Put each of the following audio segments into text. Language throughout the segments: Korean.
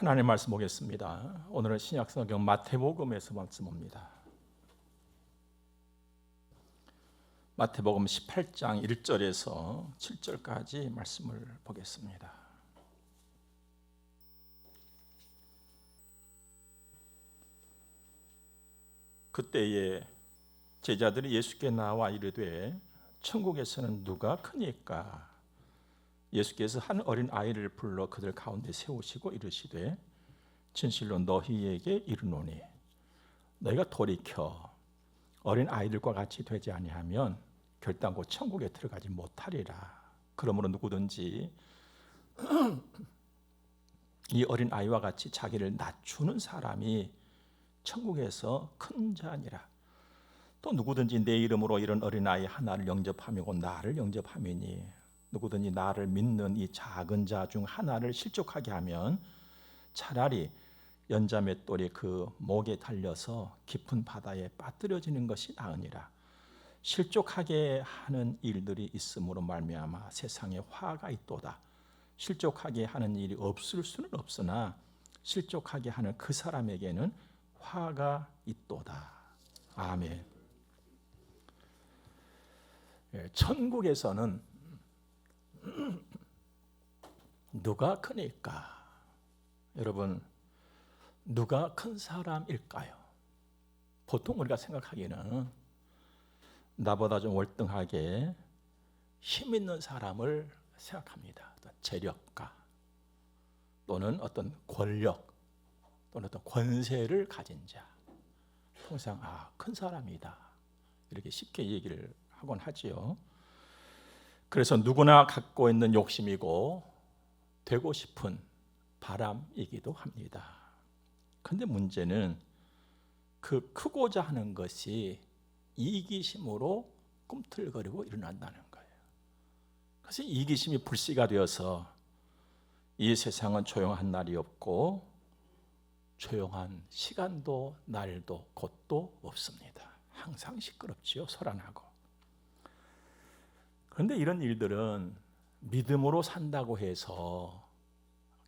하나님 말씀 보겠습니다. 오늘은 신약성경 마태복음에서 말씀 옵니다. 마태복음 18장 1절에서 7절까지 말씀을 보겠습니다. 그때에 제자들이 예수께 나와 이르되 천국에서는 누가 크니까 예수께서 한 어린 아이를 불러 그들 가운데 세우시고 이르시되 진실로 너희에게 이르노니 너희가 돌이켜 어린 아이들과 같이 되지 아니하면 결단코 천국에 들어가지 못하리라. 그러므로 누구든지 이 어린 아이와 같이 자기를 낮추는 사람이 천국에서 큰 자니라. 또 누구든지 내 이름으로 이런 어린 아이 하나를 영접하며 나를 영접하미니 누구든지 나를 믿는 이 작은 자 중 하나를 실족하게 하면 차라리 연자 맷돌이 그 목에 달려서 깊은 바다에 빠뜨려지는 것이 나으니라. 실족하게 하는 일들이 있으므로 말미암아 세상에 화가 있도다. 실족하게 하는 일이 없을 수는 없으나 실족하게 하는 그 사람에게는 화가 있도다. 아멘. 예, 천국에서는 누가 크니까? 여러분, 누가 큰 사람일까요? 보통 우리가 생각하기에는 나보다 좀 월등하게 힘 있는 사람을 생각합니다. 재력가 또는 어떤 권력 또는 어떤 권세를 가진 자. 통상 아, 큰 사람이다. 이렇게 쉽게 얘기를 하곤 하지요. 그래서 누구나 갖고 있는 욕심이고 되고 싶은 바람이기도 합니다. 근데 문제는 그 크고자 하는 것이 이기심으로 꿈틀거리고 일어난다는 거예요. 그래서 이기심이 불씨가 되어서 이 세상은 조용한 날이 없고 조용한 시간도 날도 곳도 없습니다. 항상 시끄럽지요. 소란하고. 그런데 이런 일들은 믿음으로 산다고 해서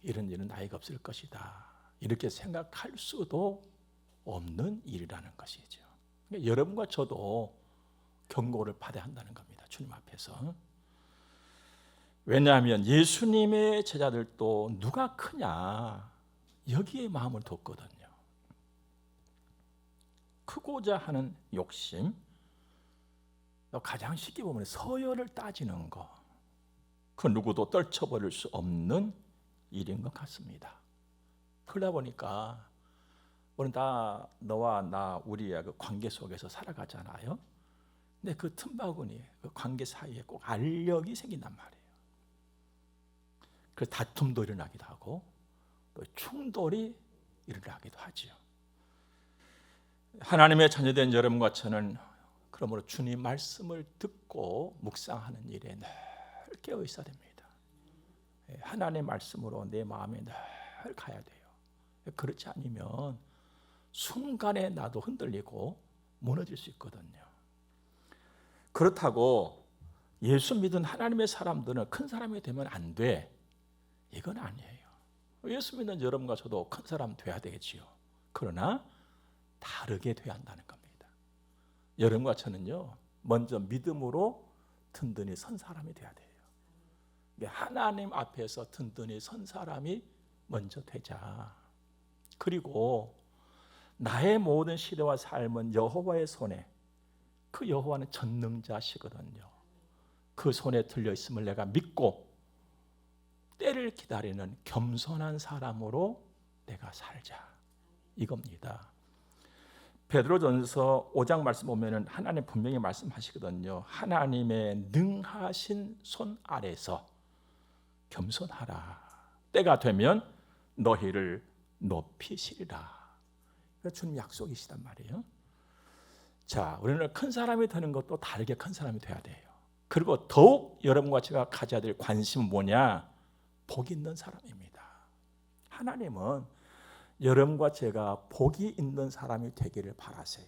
이런 일은 나이가 없을 것이다. 이렇게 생각할 수도 없는 일이라는 것이죠. 그러니까 여러분과 저도 경고를 받아야 한다는 겁니다. 주님 앞에서. 왜냐하면 예수님의 제자들도 누가 크냐 여기에 마음을 뒀거든요. 크고자 하는 욕심, 가장 쉽게 보면 서열을 따지는 거, 그 누구도 떨쳐버릴 수 없는 일인 것 같습니다. 그러다 보니까 우리는 다 너와 나 우리의 그 관계 속에서 살아가잖아요. 근데 그 틈바구니, 그 관계 사이에 꼭 알력이 생긴단 말이에요. 그 다툼도 일어나기도 하고 또 충돌이 일어나기도 하지요. 하나님의 자녀된 여러분과 저는 그러므로 주님 말씀을 듣고 묵상하는 일에 늘 깨어 있어야 됩니다. 예, 하나님의 말씀으로 내 마음에 늘 가야 돼요. 그렇지 않으면 순간에 나도 흔들리고 무너질 수 있거든요. 그렇다고 예수 믿은 하나님의 사람들은 큰 사람이 되면 안 돼. 이건 아니에요. 예수 믿는 여러분과 저도 큰 사람 돼야 되겠지요. 그러나 다르게 돼야 한다는 겁니다. 여러분과 저는요, 먼저 믿음으로 든든히 선 사람이 돼야 돼요. 하나님 앞에서 든든히 선 사람이 먼저 되자. 그리고 나의 모든 시대와 삶은 여호와의 손에 그 여호와는 전능자시거든요. 그 손에 들려 있음을 내가 믿고 때를 기다리는 겸손한 사람으로 내가 살자. 이겁니다. 베드로전서 5장 말씀 보면은 하나님 분명히 말씀하시거든요. 하나님의 능하신 손 아래서 겸손하라. 때가 되면 너희를 높이시리라. 주님 약속이시단 말이에요. 자, 우리는 큰 사람이 되는 것도 다르게 큰 사람이 돼야 돼요. 그리고 더욱 여러분과 제가 가져야 될 관심은 뭐냐? 복 있는 사람입니다. 하나님은 여러분과 제가 복이 있는 사람이 되기를 바라세요.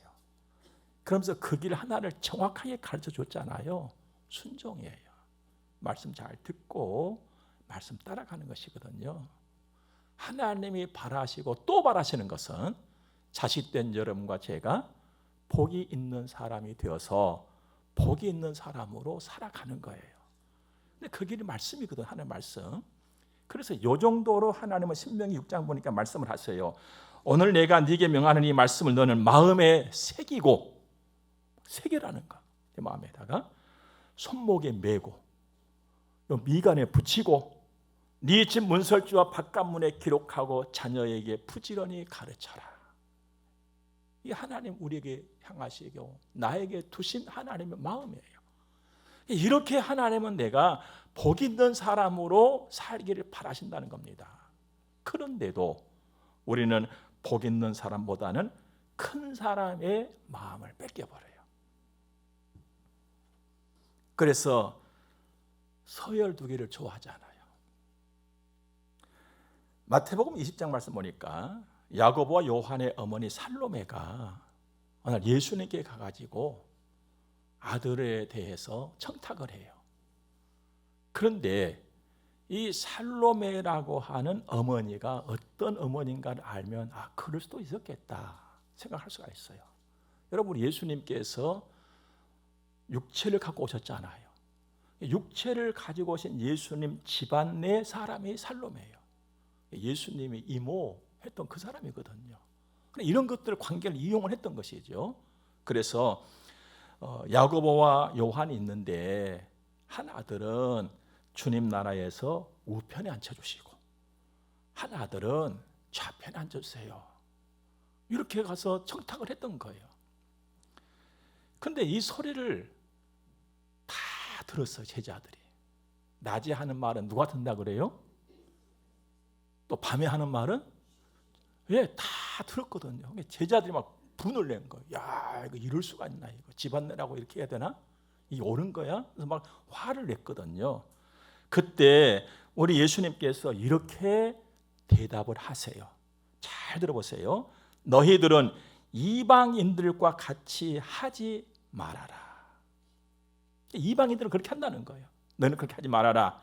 그러면서 그 길 하나를 정확하게 가르쳐 줬잖아요. 순종이에요. 말씀 잘 듣고 말씀 따라가는 것이거든요. 하나님이 바라시고 또 바라시는 것은 자식된 여러분과 제가 복이 있는 사람이 되어서 복이 있는 사람으로 살아가는 거예요. 근데 그 길이 말씀이거든 하나님 말씀. 그래서 요 정도로 하나님은 신명기 6장 보니까 말씀을 하세요. 오늘 내가 네게 명하는 이 말씀을 너는 마음에 새기고 새기라는 거. 내 마음에다가 손목에 메고 요 미간에 붙이고 네 집 문설주와 바깥문에 기록하고 자녀에게 부지런히 가르쳐라. 이 하나님 우리에게 향하시고 나에게 두신 하나님의 마음이에요. 이렇게 하나님은 내가 복 있는 사람으로 살기를 바라신다는 겁니다. 그런데도 우리는 복 있는 사람보다는 큰 사람의 마음을 뺏겨버려요. 그래서 서열 두기를 좋아하잖아요. 마태복음 20장 말씀 보니까 야고보와 요한의 어머니 살로메가 오늘 예수님께 가가지고 아들에 대해서 청탁을 해요. 그런데 이 살로메라고 하는 어머니가 어떤 어머니인가를 알면 아 그럴 수도 있었겠다 생각할 수가 있어요. 여러분 예수님께서 육체를 갖고 오셨잖아요. 육체를 가지고 오신 예수님 집안 내 사람이 살로메예요. 예수님이 이모 했던 그 사람이거든요. 이런 것들 관계를 이용을 했던 것이죠. 그래서 어, 야고보와 요한이 있는데 한 아들은 주님 나라에서 우편에 앉혀주시고 한 아들은 좌편에 앉아주세요. 이렇게 가서 청탁을 했던 거예요. 근데 이 소리를 다 들었어요, 제자들이. 낮에 하는 말은 누가 듣는다 그래요? 또 밤에 하는 말은 예, 다 들었거든요. 제자들이 막 분을 낸 거예요. 야, 이거 이럴 수가 있나 이거 집안 내라고 이렇게 해야 되나? 이 옳은 거야? 그래서 막 화를 냈거든요. 그때 우리 예수님께서 이렇게 대답을 하세요. 잘 들어보세요. 너희들은 이방인들과 같이 하지 말아라. 이방인들은 그렇게 한다는 거예요. 너희는 그렇게 하지 말아라.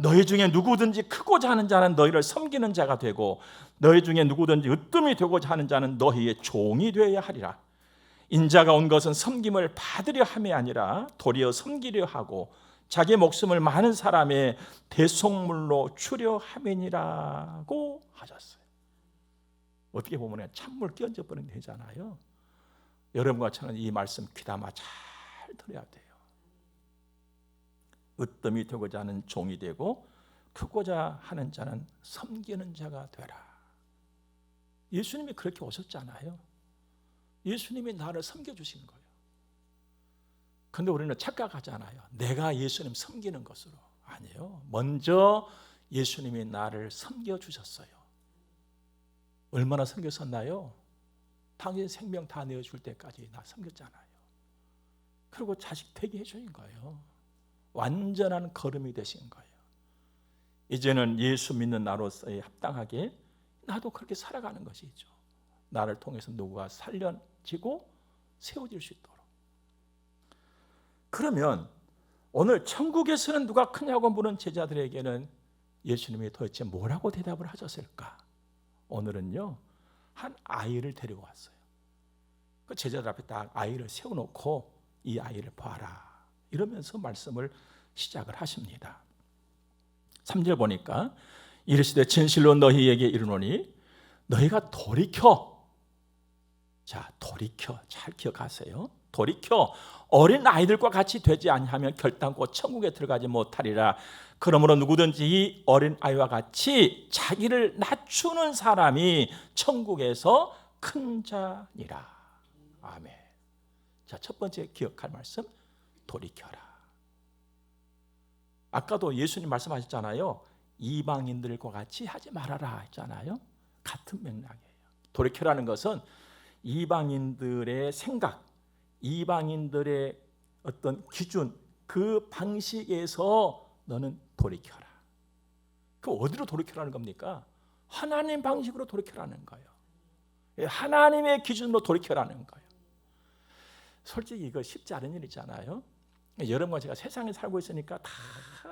너희 중에 누구든지 크고자 하는 자는 너희를 섬기는 자가 되고 너희 중에 누구든지 으뜸이 되고자 하는 자는 너희의 종이 되어야 하리라. 인자가 온 것은 섬김을 받으려 함이 아니라 도리어 섬기려 하고 자기 목숨을 많은 사람의 대속물로 주려 함이니라고 하셨어요. 어떻게 보면 찬물 끼얹어 버리면 되잖아요. 여러분과 저는 이 말씀 귀담아 잘 들어야 돼요. 으뜸이 되고자 하는 종이 되고 크고자 하는 자는 섬기는 자가 되라. 예수님이 그렇게 오셨잖아요. 예수님이 나를 섬겨주신 거예요. 근데 우리는 착각하잖아요. 내가 예수님 섬기는 것으로. 아니에요. 먼저 예수님이 나를 섬겨주셨어요. 얼마나 섬겼었나요? 당신 생명 다 내어줄 때까지 나 섬겼잖아요. 그리고 자식 되게 해주신 거예요. 완전한 걸음이 되신 거예요. 이제는 예수 믿는 나로서의 합당하게 나도 그렇게 살아가는 것이죠. 나를 통해서 누구가 살려지고 세워질 수 있도록. 그러면 오늘 천국에서는 누가 크냐고 물은 제자들에게는 예수님이 도대체 뭐라고 대답을 하셨을까? 오늘은요 한 아이를 데리고 왔어요. 그 제자들 앞에 딱 아이를 세워놓고 이 아이를 봐라. 이러면서 말씀을 시작을 하십니다. 3절 보니까 이르시되 진실로 너희에게 이르노니 너희가 돌이켜 자 돌이켜 잘 기억하세요. 돌이켜 어린 아이들과 같이 되지 아니하면 결단코 천국에 들어가지 못하리라. 그러므로 누구든지 이 어린 아이와 같이 자기를 낮추는 사람이 천국에서 큰 자니라. 아멘. 자, 첫 번째 기억할 말씀 돌이켜라. 아까도 예수님 말씀하셨잖아요. 이방인들과 같이 하지 말아라 했잖아요. 같은 맥락이에요. 돌이켜라는 것은 이방인들의 생각, 이방인들의 어떤 기준, 그 방식에서 너는 돌이켜라. 그 어디로 돌이켜라는 겁니까? 하나님 방식으로 돌이켜라는 거예요. 예, 하나님의 기준으로 돌이켜라는 거예요. 솔직히 이거 쉽지 않은 일이잖아요. 여러분과 제가 세상에 살고 있으니까 다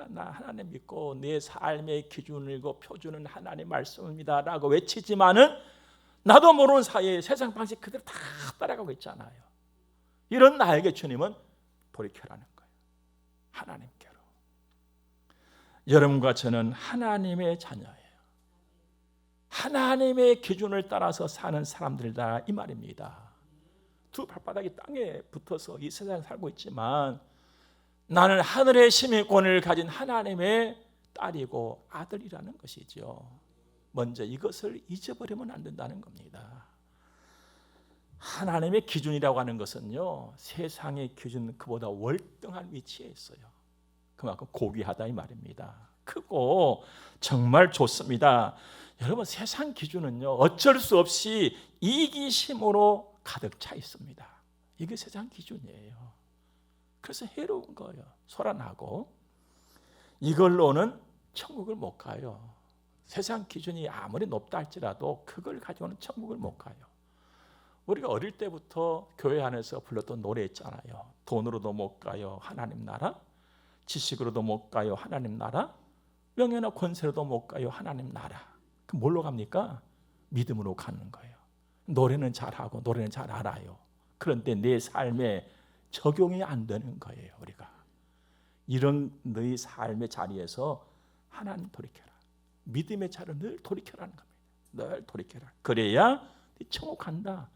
나 하나님 믿고 내 삶의 기준이고 표준은 하나님 말씀입니다라고 외치지만은 나도 모르는 사이에 세상 방식 그대로 다 따라가고 있잖아요. 이런 나에게 주님은 돌이켜라는 거예요. 하나님께로. 여러분과 저는 하나님의 자녀예요. 하나님의 기준을 따라서 사는 사람들이다 이 말입니다. 두 발바닥이 땅에 붙어서 이 세상에 살고 있지만 나는 하늘의 시민권을 가진 하나님의 딸이고 아들이라는 것이죠. 먼저 이것을 잊어버리면 안 된다는 겁니다. 하나님의 기준이라고 하는 것은요, 세상의 기준 그보다 월등한 위치에 있어요. 그만큼 고귀하다 이 말입니다. 크고 정말 좋습니다. 여러분 세상 기준은요 어쩔 수 없이 이기심으로 가득 차 있습니다. 이게 세상 기준이에요. 그래서 해로운 거예요. 소란하고 이걸로는 천국을 못 가요. 세상 기준이 아무리 높다 할지라도 그걸 가지고는 천국을 못 가요. 우리가 어릴 때부터 교회 안에서 불렀던 노래 있잖아요. 돈으로도 못 가요. 하나님 나라. 지식으로도 못 가요. 하나님 나라. 명예나 권세로도 못 가요. 하나님 나라. 그 뭘로 갑니까? 믿음으로 가는 거예요. 노래는 잘하고 노래는 잘 알아요. 그런데 내 삶에 적용이 안 되는 거예요, 우리가. 이런 너희 삶의 자리에서 하나님 돌이켜라. 믿음의 자를 늘 돌이켜라는 겁니다. 늘 돌이켜라. 그래야 천국 간다.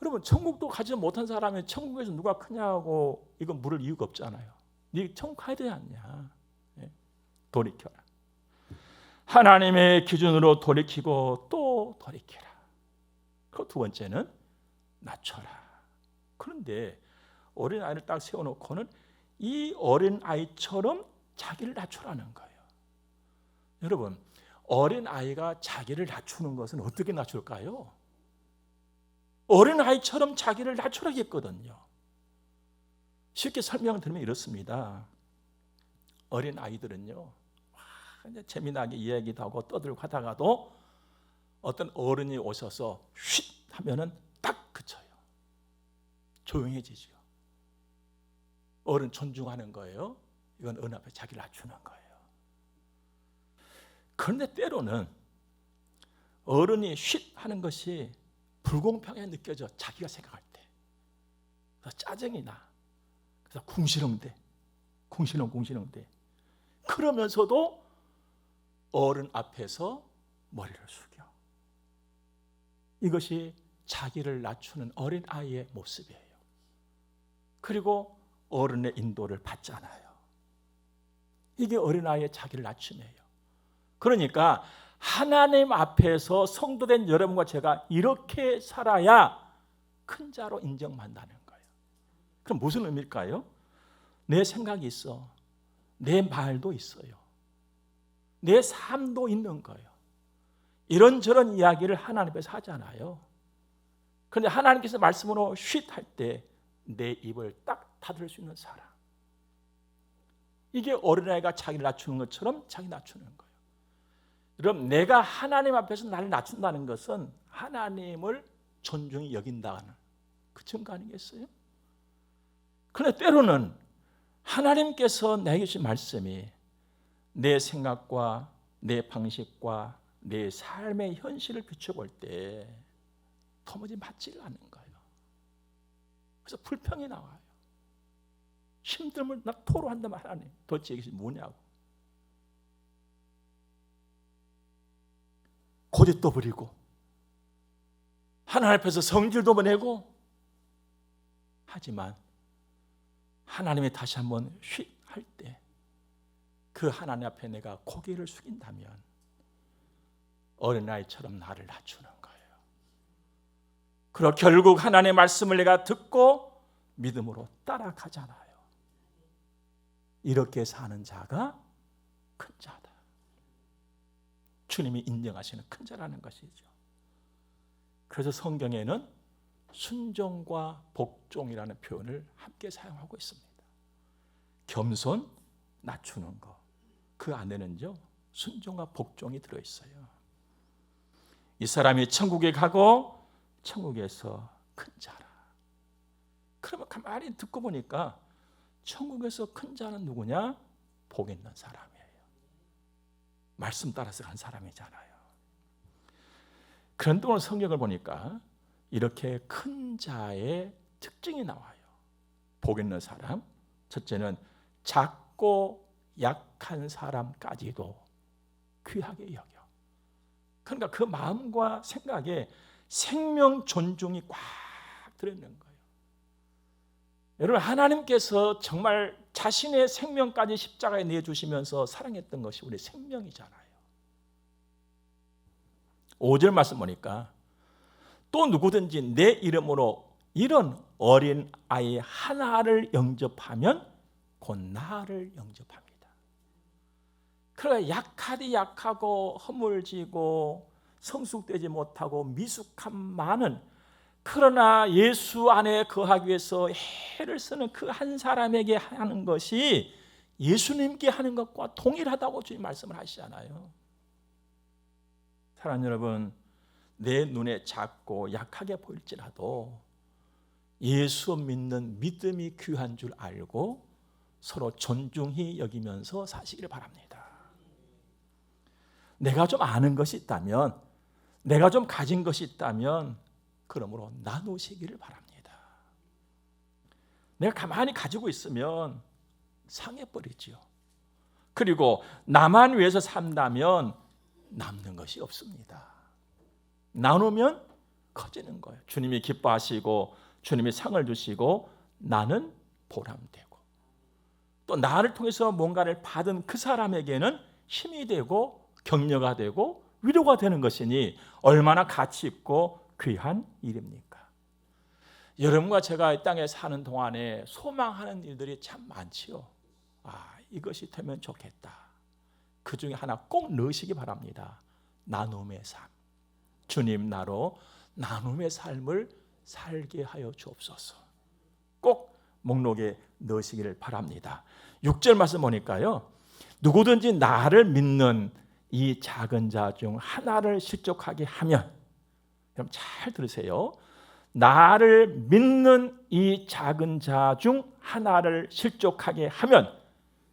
여러분 천국도 가지 못한 사람이 천국에서 누가 크냐고 이건 물을 이유가 없잖아요. 네 천국 가야 되지 않냐? 예. 돌이켜라. 하나님의 기준으로 돌이키고 또 돌이켜라. 그 두 번째는 낮춰라. 그런데 어린 아이를 딱 세워놓고는 이 어린 아이처럼 자기를 낮추라는 거예요. 여러분 어린 아이가 자기를 낮추는 것은 어떻게 낮출까요? 어린 아이처럼 자기를 낮추라겠거든요. 쉽게 설명드리면 이렇습니다. 어린 아이들은요, 재미나게 이야기도 하고 떠들고 하다가도 어떤 어른이 오셔서 쉿 하면은 딱 그쳐요. 조용해지죠. 어른 존중하는 거예요. 이건 은 앞에 자기를 낮추는 거예요. 그런데 때로는 어른이 쉿 하는 것이 불공평하게 느껴져 자기가 생각할 때. 그래서 짜증이 나. 그래서 궁시렁 대. 궁시렁 궁시렁 대. 그러면서도 어른 앞에서 머리를 숙여. 이것이 자기를 낮추는 어린 아이의 모습이에요. 그리고 어른의 인도를 받잖아요. 이게 어린 아이의 자기를 낮춤이에요. 그러니까 하나님 앞에서 성도된 여러분과 제가 이렇게 살아야 큰 자로 인정받는다는 거예요. 그럼 무슨 의미일까요? 내 생각이 있어. 내 말도 있어요. 내 삶도 있는 거예요. 이런저런 이야기를 하나님 앞에서 하잖아요. 그런데 하나님께서 말씀으로 쉿 할 때 내 입을 딱 닫을 수 있는 사람. 이게 어린아이가 자기를 낮추는 것처럼 자기 낮추는 거예요. 그럼 내가 하나님 앞에서 나를 낮춘다는 것은 하나님을 존중히 여긴다는 그 증거 아니겠어요? 그런데 때로는 하나님께서 내게 주신 말씀이 내 생각과 내 방식과 내 삶의 현실을 비춰볼 때 도무지 맞지를 않는 거예요. 그래서 불평이 나와요. 힘듦을 나 토로한다면 하나님 도대체 이것이 뭐냐고. 고집도 부리고 하나님 앞에서 성질도 보내고 하지만 하나님이 다시 한번 휙 할 때 그 하나님 앞에 내가 고개를 숙인다면 어린아이처럼 나를 낮추는 거예요. 그리고 결국 하나님의 말씀을 내가 듣고 믿음으로 따라가잖아요. 이렇게 사는 자가 큰 자다. 주님이 인정하시는 큰 자라는 것이죠. 그래서 성경에는 순종과 복종이라는 표현을 함께 사용하고 있습니다. 겸손, 낮추는 것. 그 안에는요 순종과 복종이 들어 있어요. 이 사람이 천국에 가고 천국에서 큰 자라. 그러면 가만히 듣고 보니까 천국에서 큰 자는 누구냐? 복 있는 사람이에요. 말씀 따라서 간 사람이잖아요. 그런데 오늘 성경을 보니까 이렇게 큰 자의 특징이 나와요. 복 있는 사람. 첫째는 작고 약한 사람까지도 귀하게 여겨. 그러니까 그 마음과 생각에 생명 존중이 꽉 들어있는 거예요. 여러분 하나님께서 정말 자신의 생명까지 십자가에 내주시면서 사랑했던 것이 우리 생명이잖아요. 5절 말씀 보니까 또 누구든지 내 이름으로 이런 어린 아이 하나를 영접하면 곧 나를 영접합니다. 그러니까 약하디 약하고 허물지고 성숙되지 못하고 미숙한 많은 그러나 예수 안에 거하기 위해서 해를 쓰는 그 한 사람에게 하는 것이 예수님께 하는 것과 동일하다고 주님 말씀을 하시잖아요. 사랑 여러분, 내 눈에 작고 약하게 보일지라도 예수 믿는 믿음이 귀한 줄 알고 서로 존중히 여기면서 사시기를 바랍니다. 내가 좀 아는 것이 있다면, 내가 좀 가진 것이 있다면, 그러므로 나누시기를 바랍니다. 내가 가만히 가지고 있으면 상해버리지요. 그리고 나만 위해서 산다면 남는 것이 없습니다. 나누면 커지는 거예요. 주님이 기뻐하시고 주님이 상을 주시고 나는 보람되고 또 나를 통해서 뭔가를 받은 그 사람에게는 힘이 되고 격려가 되고 위로가 되는 것이니 얼마나 가치 있고 귀한 일입니까? 여러분과 제가 이 땅에 사는 동안에 소망하는 일들이 참 많지요. 아, 이것이 되면 좋겠다. 그 중에 하나 꼭 넣으시기 바랍니다. 나눔의 삶. 주님 나로 나눔의 삶을 살게 하여 주옵소서. 꼭 목록에 넣으시기를 바랍니다. 6절 말씀 보니까요. 누구든지 나를 믿는 이 작은 자 중 하나를 실족하게 하면 그럼 잘 들으세요. 나를 믿는 이 작은 자 중 하나를 실족하게 하면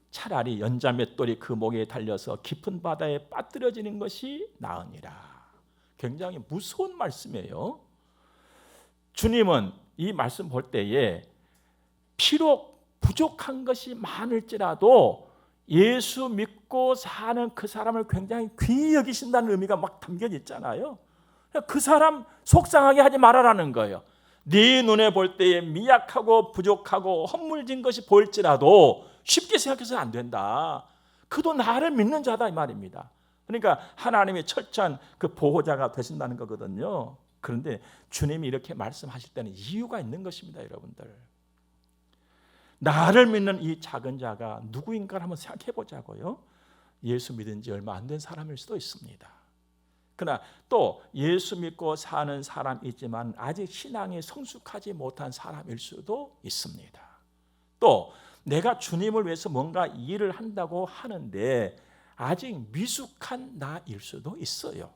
차라리 연자 맷돌이 그 목에 달려서 깊은 바다에 빠뜨려지는 것이 나으니라. 굉장히 무서운 말씀이에요. 주님은 이 말씀 볼 때에 비록 부족한 것이 많을지라도 예수 믿고 사는 그 사람을 굉장히 귀히 여기신다는 의미가 막 담겨 있잖아요. 그 사람 속상하게 하지 말아라는 거예요. 네 눈에 볼 때에 미약하고 부족하고 헛물진 것이 보일지라도 쉽게 생각해서 안 된다. 그도 나를 믿는 자다 이 말입니다. 그러니까 하나님의 철저한 그 보호자가 되신다는 거거든요. 그런데 주님이 이렇게 말씀하실 때는 이유가 있는 것입니다, 여러분들. 나를 믿는 이 작은 자가 누구인가를 한번 생각해 보자고요. 예수 믿은 지 얼마 안 된 사람일 수도 있습니다. 그러나 또 예수 믿고 사는 사람이지만 아직 신앙이 성숙하지 못한 사람일 수도 있습니다. 또 내가 주님을 위해서 뭔가 일을 한다고 하는데 아직 미숙한 나일 수도 있어요.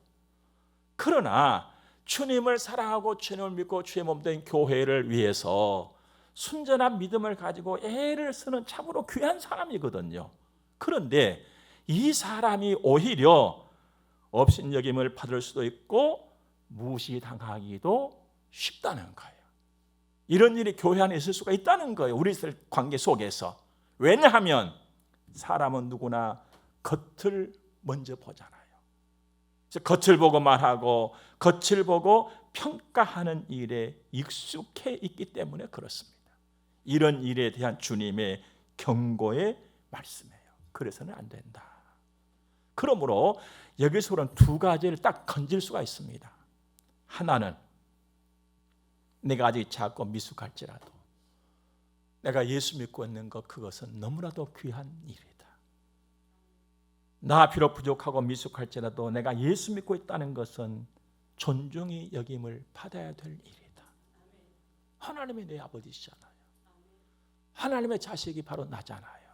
그러나 주님을 사랑하고 주님을 믿고 주의 몸된 교회를 위해서 순전한 믿음을 가지고 애를 쓰는 참으로 귀한 사람이거든요. 그런데 이 사람이 오히려 업신여김을 받을 수도 있고 무시당하기도 쉽다는 거예요. 이런 일이 교회 안에 있을 수가 있다는 거예요. 우리 관계 속에서. 왜냐하면 사람은 누구나 겉을 먼저 보잖아요. 겉을 보고 말하고 겉을 보고 평가하는 일에 익숙해 있기 때문에 그렇습니다. 이런 일에 대한 주님의 경고의 말씀이에요. 그래서는 안 된다. 그러므로 여기서 두 가지를 딱 건질 수가 있습니다. 하나는 내가 아직 작고 미숙할지라도 내가 예수 믿고 있는 것 그것은 너무나도 귀한 일이다. 나 비록 부족하고 미숙할지라도 내가 예수 믿고 있다는 것은 존중이 여김을 받아야 될 일이다. 하나님이 내 아버지시잖아요. 하나님의 자식이 바로 나잖아요.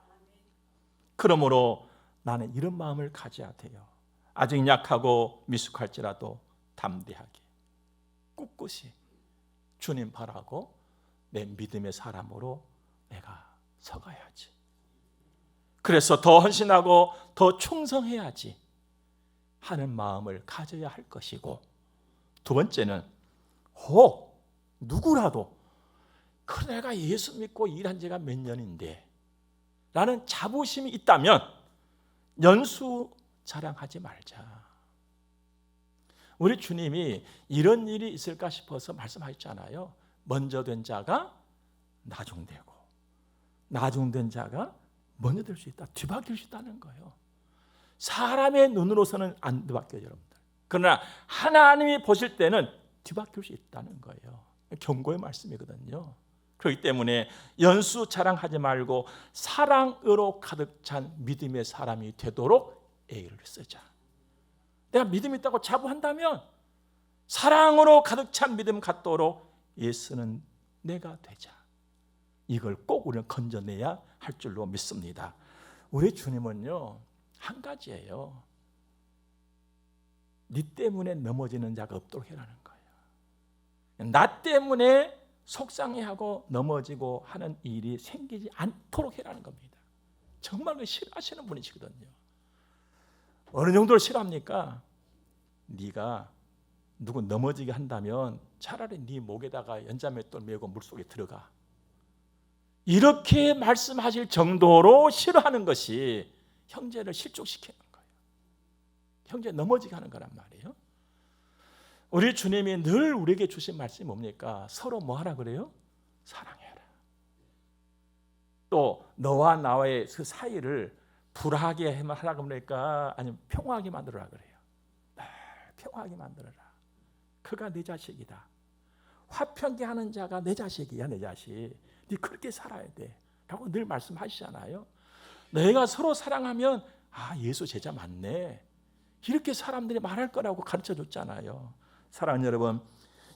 그러므로 나는 이런 마음을 가져야 돼요. 아직 약하고 미숙할지라도 담대하게 꿋꿋이 주님 바라고 내 믿음의 사람으로 내가 서가야지. 그래서 더 헌신하고 더 충성해야지 하는 마음을 가져야 할 것이고 두 번째는 혹 누구라도 그 내가 예수 믿고 일한 지가 몇 년인데 라는 자부심이 있다면 연수 자랑하지 말자. 우리 주님이 이런 일이 있을까 싶어서 말씀하셨잖아요. 먼저 된 자가 나중되고 나중된 자가 먼저 될 수 있다. 뒤바뀔 수 있다는 거예요. 사람의 눈으로서는 안 뒤바뀌어요, 여러분들. 그러나 하나님이 보실 때는 뒤바뀔 수 있다는 거예요. 경고의 말씀이거든요. 그렇기 때문에 연수 자랑하지 말고 사랑으로 가득 찬 믿음의 사람이 되도록 애를 쓰자. 내가 믿음 있다고 자부한다면 사랑으로 가득 찬 믿음 갖도록 예수는 내가 되자. 이걸 꼭 우리는 건져내야 할 줄로 믿습니다. 우리 주님은요 한 가지예요. 네 때문에 넘어지는 자가 없도록 해라는 거예요. 나 때문에 속상해하고 넘어지고 하는 일이 생기지 않도록 해라는 겁니다. 정말 그 싫어하시는 분이시거든요. 어느 정도로 싫어합니까? 네가 누구 넘어지게 한다면 차라리 네 목에다가 연자맷돌 메고 물속에 들어가. 이렇게 말씀하실 정도로 싫어하는 것이 형제를 실족시키는 거예요. 형제 넘어지게 하는 거란 말이에요. 우리 주님이 늘 우리에게 주신 말씀이 뭡니까? 서로 뭐 하라 그래요? 사랑해라. 또 너와 나와의 그 사이를 불하게 하라 그러니까 아니면 평화하게 만들어라 그래요. 아, 평화하게 만들어라. 그가 내 자식이다. 화평케 하는 자가 내 자식이야, 내 자식. 네 그렇게 살아야 돼. 라고 늘 말씀하시잖아요. 내가 서로 사랑하면 아, 예수 제자 맞네. 이렇게 사람들이 말할 거라고 가르쳐 줬잖아요. 사랑하는 여러분,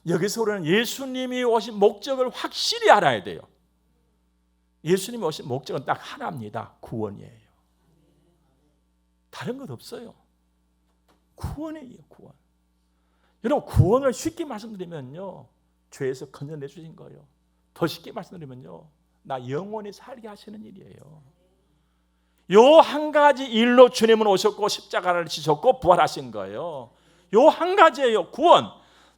여기서 우리는 예수님이 오신 목적을 확실히 알아야 돼요. 예수님이 오신 목적은 딱 하나입니다. 구원이에요. 다른 것 없어요. 구원이에요, 구원. 여러분, 구원을 쉽게 말씀드리면요. 죄에서 건져내 주신 거예요. 더 쉽게 말씀드리면요. 나 영원히 살게 하시는 일이에요. 요 한 가지 일로 주님은 오셨고 십자가를 지셨고 부활하신 거예요. 요 한 가지예요. 구원.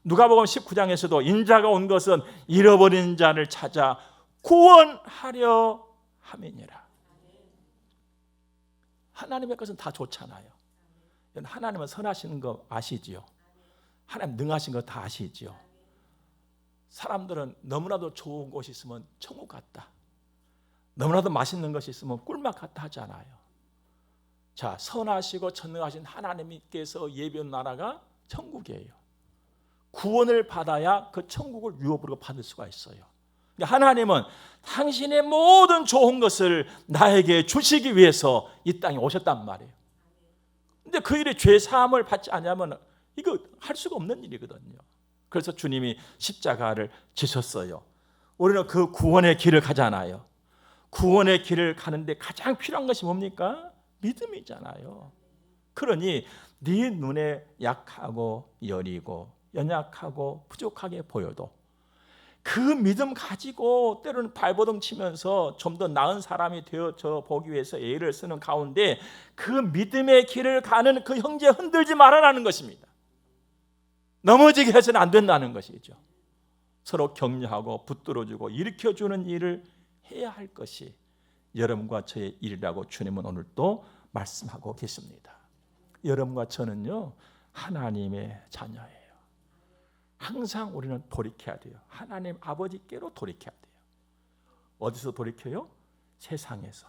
누가복음 19장에서도 인자가 온 것은 잃어버린 자를 찾아 구원하려 함이니라. 하나님의 것은 다 좋잖아요. 하나님은 선하시는 거 아시지요? 하나님 능하신 거 다 아시지요? 사람들은 너무나도 좋은 곳이 있으면 천국 같다. 너무나도 맛있는 것이 있으면 꿀맛 같다 하잖아요. 자, 선하시고 전능하신 하나님께서 예비한 나라가 천국이에요. 구원을 받아야 그 천국을 유업으로 받을 수가 있어요. 하나님은 당신의 모든 좋은 것을 나에게 주시기 위해서 이 땅에 오셨단 말이에요. 근데 그 일에 죄 사함을 받지 않으면 이거 할 수가 없는 일이거든요. 그래서 주님이 십자가를 지셨어요. 우리는 그 구원의 길을 가잖아요. 구원의 길을 가는데 가장 필요한 것이 뭡니까? 믿음이잖아요. 그러니 네 눈에 약하고 여리고 연약하고 부족하게 보여도 그 믿음 가지고 때로는 발버둥 치면서 좀 더 나은 사람이 되어져 보기 위해서 애를 쓰는 가운데 그 믿음의 길을 가는 그 형제 흔들지 말아라는 것입니다. 넘어지게 해서는 안 된다는 것이죠. 서로 격려하고 붙들어주고 일으켜주는 일을 해야 할 것이 여러분과 저의 일이라고 주님은 오늘 또 말씀하고 계십니다. 여러분과 저는요 하나님의 자녀예요. 항상 우리는 돌이켜야 돼요. 하나님 아버지께로 돌이켜야 돼요. 어디서 돌이켜요? 세상에서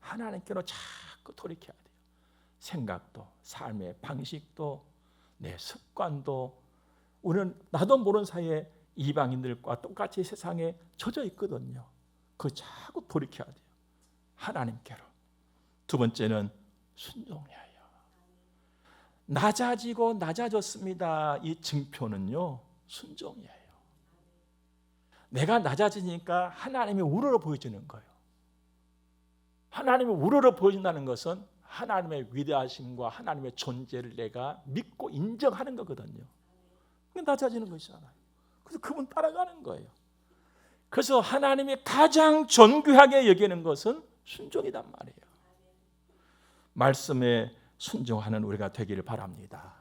하나님께로 자꾸 돌이켜야 돼요. 생각도, 삶의 방식도, 내 습관도 우리는 나도 모르는 사이에 이방인들과 똑같이 세상에 젖어 있거든요. 그 자꾸 돌이켜야 돼요. 하나님께로. 두 번째는 순종해요. 낮아지고 낮아졌습니다. 이 증표는요. 순종이에요. 내가 낮아지니까 하나님이 우러러 보여지는 거예요. 하나님이 우러러 보여진다는 것은 하나님의 위대하심과 하나님의 존재를 내가 믿고 인정하는 거거든요. 낮아지는 것이잖아요. 그래서 그분 따라가는 거예요. 그래서 하나님이 가장 존귀하게 여기는 것은 순종이단 말이에요. 말씀에 순종하는 우리가 되기를 바랍니다.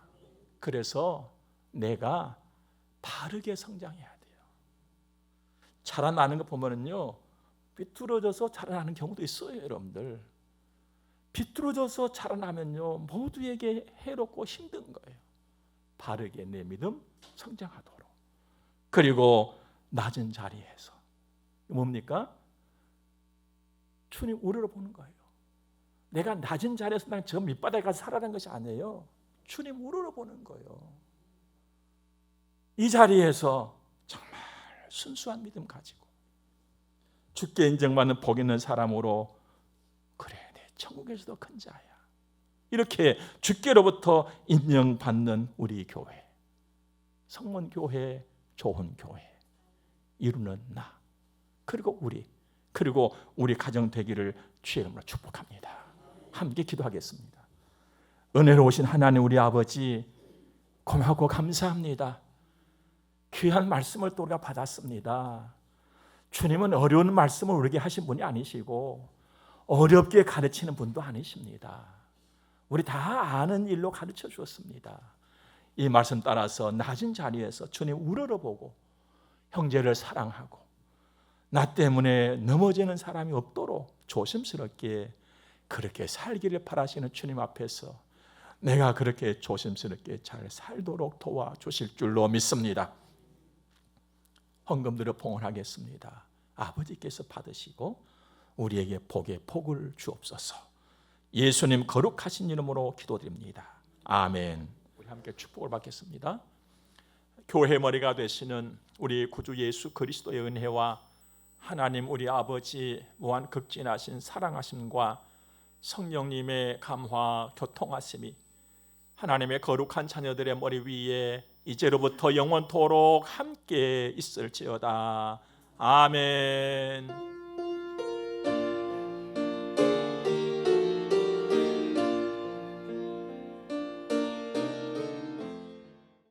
그래서 내가 바르게 성장해야 돼요. 자라나는 거 보면은요, 비뚤어져서 자라나는 경우도 있어요, 여러분들. 비뚤어져서 자라나면요, 모두에게 해롭고 힘든 거예요. 바르게 내 믿음 성장하도록. 그리고 낮은 자리에서 뭡니까? 주님 우러러 보는 거예요. 내가 낮은 자리에서 난 저 밑바닥에 가서 살아난 것이 아니에요. 주님 우러러 보는 거예요. 이 자리에서 정말 순수한 믿음 가지고 주께 인정받는 복 있는 사람으로 그래 내 천국에서도 큰 자야. 이렇게 주께로부터 인정받는 우리 교회, 성문 교회, 좋은 교회 이루는 나 그리고 우리 그리고 우리 가정 되기를 주의 이름으로 축복합니다. 함께 기도하겠습니다. 은혜로우신 하나님 우리 아버지 고맙고 감사합니다. 귀한 말씀을 또 우리가 받았습니다. 주님은 어려운 말씀을 우리에게 하신 분이 아니시고 어렵게 가르치는 분도 아니십니다. 우리 다 아는 일로 가르쳐 주었습니다. 이 말씀 따라서 낮은 자리에서 주님 우러러보고 형제를 사랑하고 나 때문에 넘어지는 사람이 없도록 조심스럽게 그렇게 살기를 바라시는 주님 앞에서 내가 그렇게 조심스럽게 잘 살도록 도와주실 줄로 믿습니다. 헌금들을 봉헌하겠습니다. 아버지께서 받으시고 우리에게 복의 복을 주옵소서. 예수님 거룩하신 이름으로 기도드립니다. 아멘. 우리 함께 축복을 받겠습니다. 교회 머리가 되시는 우리 구주 예수 그리스도의 은혜와 하나님 우리 아버지 무한 극진하신 사랑하심과 성령님의 감화 교통하심이 하나님의 거룩한 자녀들의 머리 위에 이제로부터 영원토록 함께 있을지어다. 아멘.